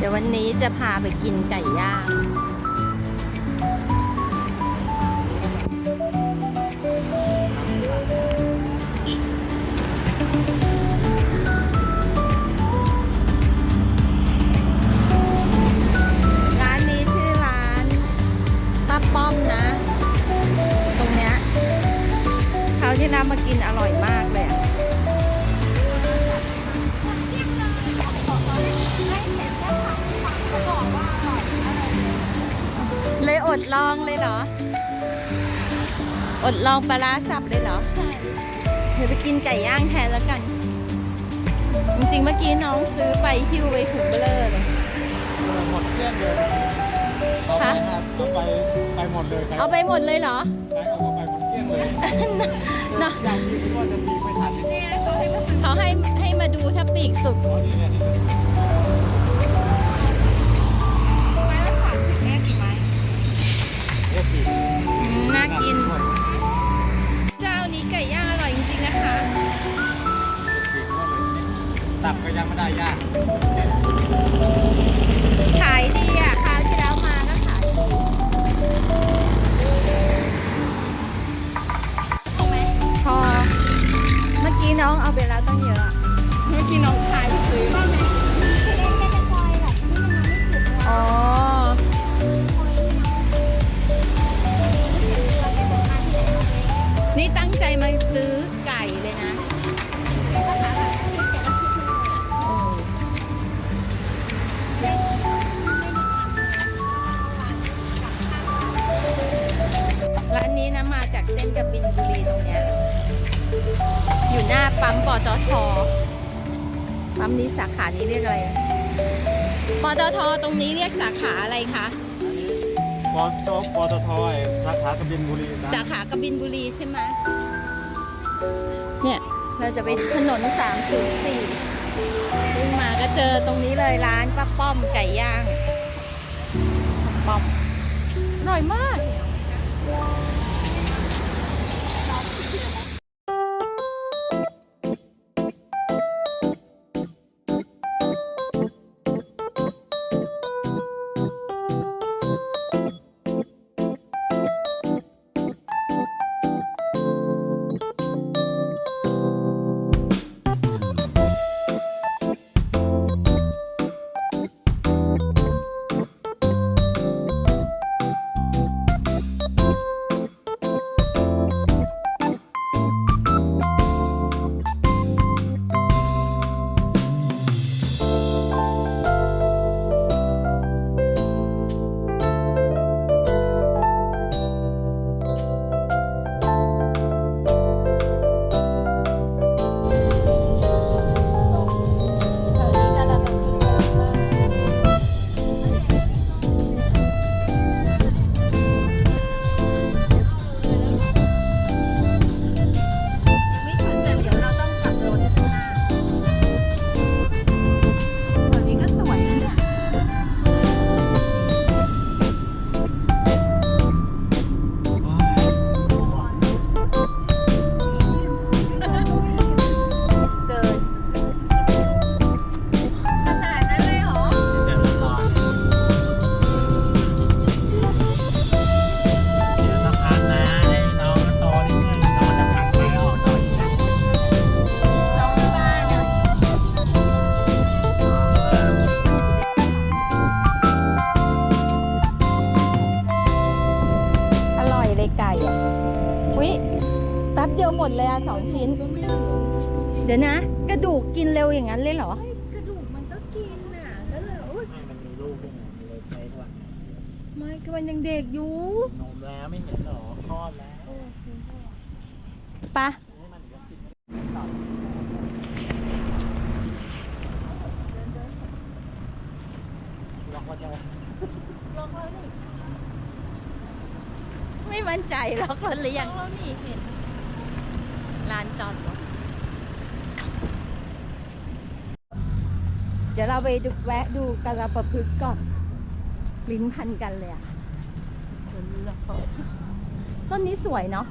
เดี๋ยววันนี้จะพาไปกินไก่ย่างร้านนี้ชื่อร้านป้าป้อมนะ ตรงเนี้ยคราวที่เรามากินอร่อยมากเลยอะ อดลองเลยเหรอ อดลองปลาร้าสับเลยเหรอใช่เดี๋ยวไปกินไก่ย่างแทนแล้วกัน จริงๆเมื่อกี้น้องซื้อไปหิ้วไปถุงเบลอเลยหมดเกลี้ยงเลยเอาไปครับเอาไปไปหมดเลยใครเอาไปหมดเลยเหรอใครเอาไปหมดเกลี้ยงเลยเนอะอย่างที่คิดว่าจะมีไม่ทันนี่เขาให้ให้มาดูถ้าปีกสุกับก็ยังไม่ได้ยากขายดีอะคราวที่แล้วมาก็ขายดีพอเมื่อกี้น้องเอาไปแล้วตั้งเยอะ เมื่อกี้น้องชายที่ซื้อ ปั๊มปตทปั๊มนี้สาขานี้เรียกอะไรนะปตทตรงนี้เรียกสาขาอะไรคะปอโจ๊กปตทไอ้สาขากบินบุรีนะสาขากบินบุรีใช่ไหมเนี่ยเราจะไปถนน 304วิ่งมาก็เจอตรงนี้เลยร้านป้าป้อมไก่ย่างป้าป้อมอร่อยมาก อย่างนั้นเลยเหรอ กระดูกมันก็กินน่ะแล้วเลยโอ๊ยไม่มันมีลูกด้วยไงมันเลยใช้ด้วยไม่ก็มันยังเด็กอยู่นมแล้วไม่เห็นหรอคลอดแล้วปะให้มันอีกสิบนาทีต่อล็อกว่าจะลองแล้วนี่ไม่มั่นใจหรอกรถหรือลยัองงแล้วนี่เห็นลานจอดรถ ดี๋ยวเราไปดูแวะดูกระประพฤกษ์ก่อนลิ้นพันกันเลยอะต้นนี้สวยเนาะ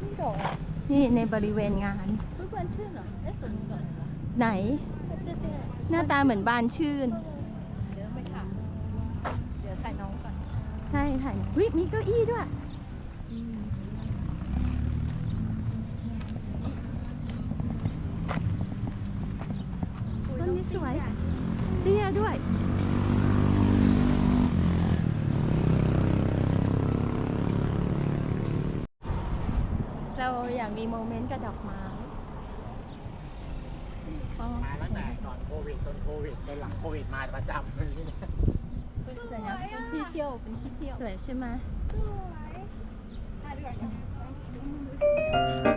นี่ดอกอะนี่ในบริเวณงานเพื่อนชื่อเหรอเอ๊ะสวนลุงก่อนเหรอไหนเจ๊ๆหน้าตาเหมือนบานชื่น เดี๋ยวไปถามเดี๋ยวถ่ายน้องก่อน ใช่ถ่ายวิมีเก้าอี้ด้วย ต้ นนี้สวยเตี้ยด้วยเราอยากมีโมเมนต์กับดอกไม้อ๋อมาตั้งแต่ก่อนโควิดจนโควิดจนหลังโควิดมาประจำเลยที่เนี่ยสวยนะเป็นที่เที่ยวเป็นที่เที่ยวสวยใช่ไหมวัน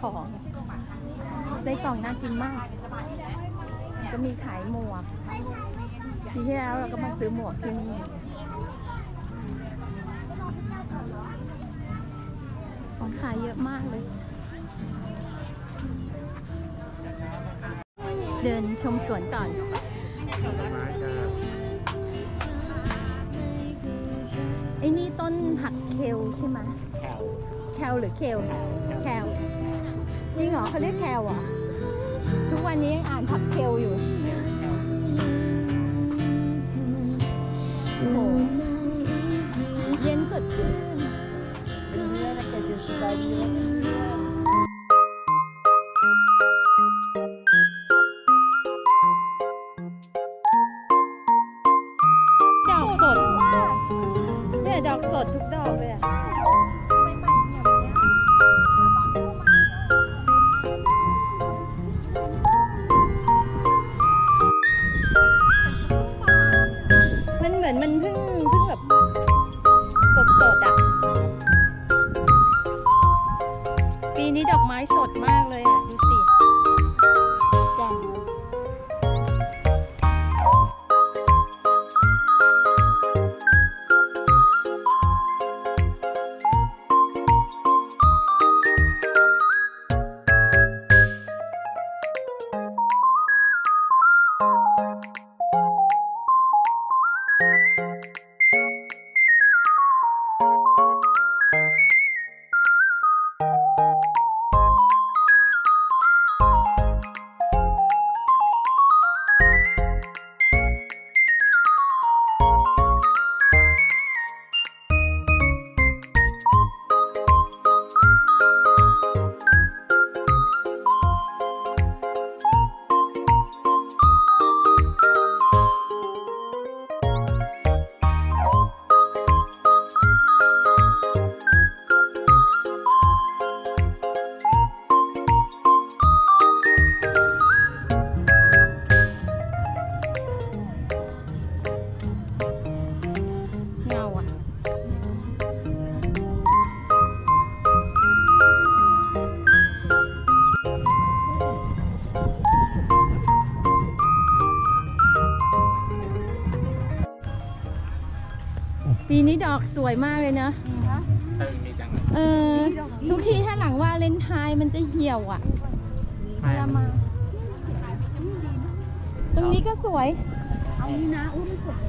ขายของไส้กรอกน่ากินมาก ก็มีขายหมวกปีที่แล้วเราก็มาซื้อหมวกที่นี่ของขายเยอะมากเลย เดินชมสวนก่อนไอ้นี่ต้นผักเคลใช่ไหมแถว แคลหรือเคลแคลจริงเหรอเขาเรียกแคลอะทุกวันนี้ยังอ่านผักเคลอยู่โอ้โหเย็นสดชื่น สดมากเลยอะ ปีนี้ดอกสวยมากเลยนะเออดีจังเลยเออ ทุกทีถ้าหลังว่าเลนไทายมันจะเหี่ยวอะเวลามาตรงนี้ก็สวย เอานี่นะอุ้ยมันสวย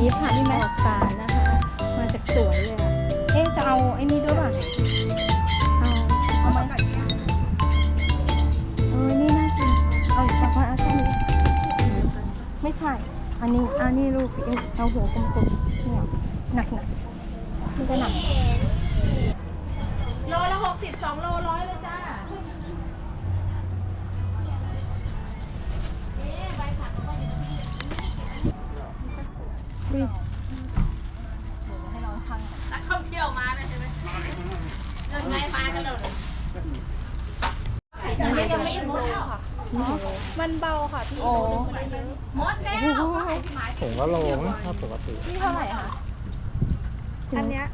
นนี้ค่ะที่มาจากสารนะคะ มาจากสวนเลยอะเอ๊ะจะเอาไอ้นี่ด้วยป่ะเอาเอามาเออนี่น่ากินเอาอีกสักคนเอาแค่นี้ไม่ใช่ อันนี้อันนี้ลูกเอ๊ะเอาหัวกลมๆเนี่ยหนักหนักๆมันจะหนักโลละหกสิบสองโลร้อยเลยจ้า ดิ นักท่องเที่ยวมานะใช่ไหมเดินไงมากันเลยยังไม่ยังไม่หมดแล้วค่ะมันเบาค่ะพี่โอ้หมดแล้วก็ให้พี่หมายถุงละโลนะถ้าปกตินี่เท่าไหร่คะอันเนี้ย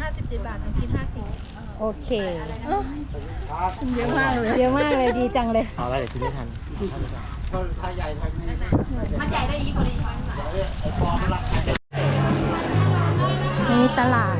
ห้าสิบเจ็ดบาทน้ำพริกห้าสิบโอเค เยอะมากเลย เยอะมากเลยดีจังเลย เอาอะไรเดี๋ยวกินไม่ทัน มันใหญ่ได้อีกพอดีนี่ ตลาด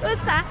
这是啥？